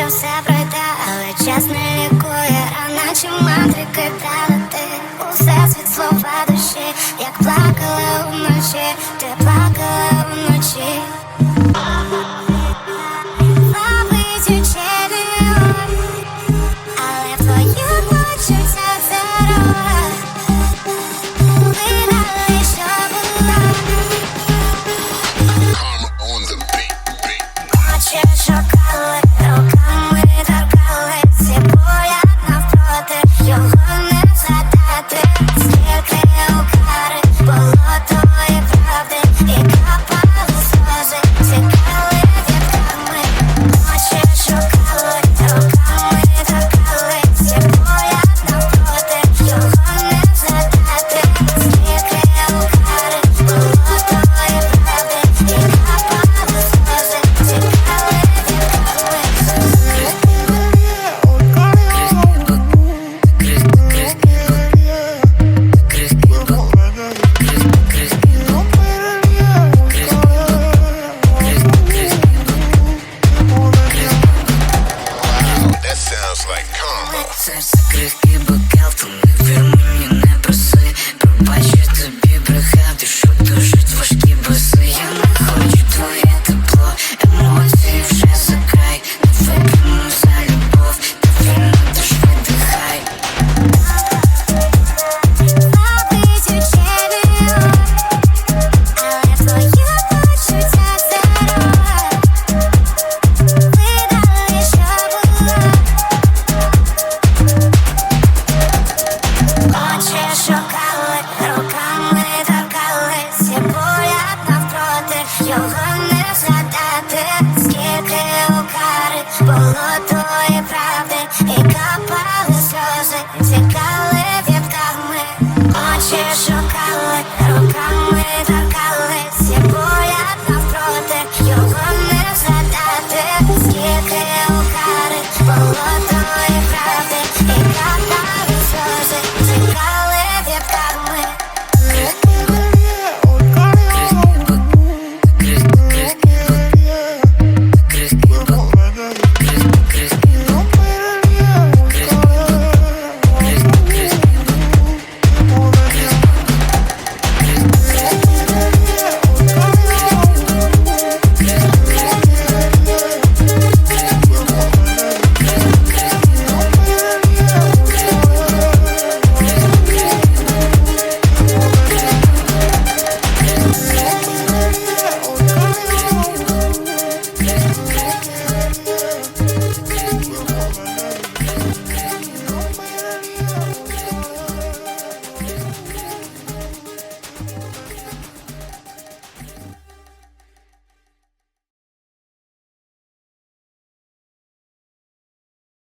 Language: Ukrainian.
що все пройде, але час не лікує, а наче мантри дали ти усе світ слова душі, як плакала вночі, ти плакала вночі. Shock. Серце крихки, бокал, його не згадати, скільки у кари правди, і капали сльози, тікали вітками, очі шукали, руками торкали, всі боят навпроти, його не згадати, скільки у кари